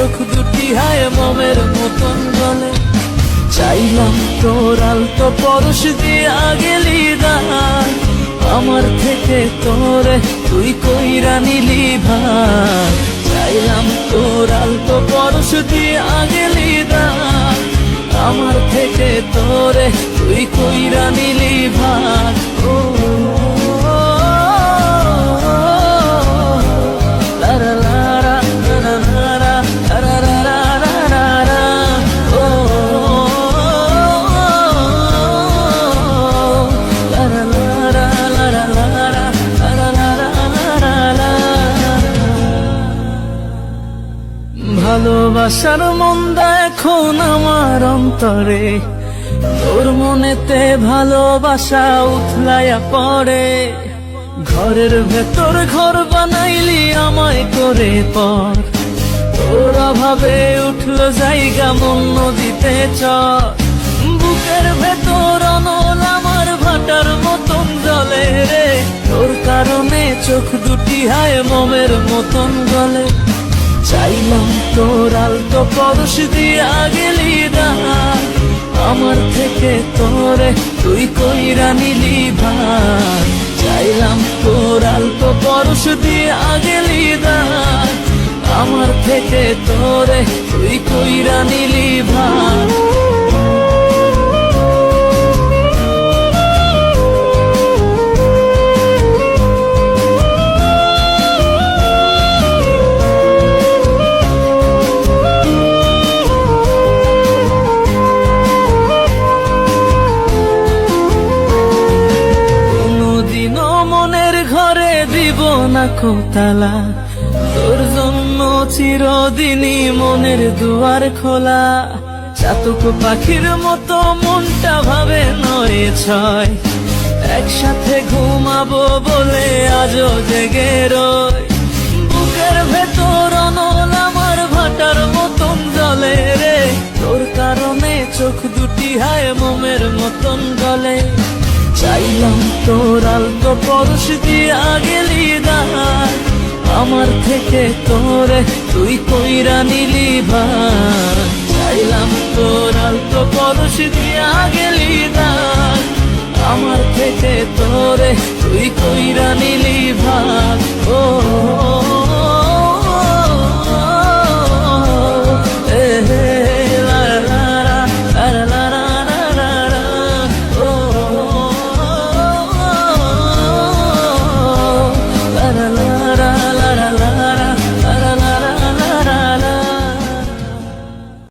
চোখ দুটি হায় মমের মতন জলে চাইলাম তোর আলতো পরশ দিয়া গেলি দান আমার থেকে তোরে তুই কইরা নিলি ভাই চাইলাম তোর আলতো পরশ দিয়া গেলি দান আমার থেকে তোরে তুই কই নিলি ভাই ভালোবাসার মন্দা এখন আমার অন্তরে। তোর মনেতে ভালোবাসা উথলাইয়া পড়ে। ঘরের ভেতর ঘর বানাইলি আমায় করে পর। তোর অভাবে উঠল জায়গা মন নদীতে চর। বুকের ভেতর অনল আমার ভাটার মতন জলে রে। তোর কারণে চোখ দুটি হায় মমের মতন গলে। চাইলাম তোর আলতো পরশ দিয়া গেলি দান আমার থেকে তোরে তুই কইরা নিলি ভার চাইলাম তোর আলতো পরশ দিয়া গেলি দান আমার থেকে তোরে তুই কইরা নিলি ভাই না কোতালা। তোর জন্য চিরদিনই মনের দুয়ার খোলা। চাতক পাখির মতো মনটা ভাবে নয় ছয়। একসাথে ঘুমাবো বলে আজও জেগে রয় বুকের ভেতর অনল আমার ভাটার মতন জলে রে। তোর কারণে চোখ দুটি হায় মোমের মতন গলে। চাইলাম তোর আলতো পরশ দিয়া গেলি দান আমার থেকে তোরে তুই কইরা নিলি চাইলাম তোর আলতো পরশ দিয়া গেলি দান আমার থেকে তোরে তুই কইরা নিলি ভাই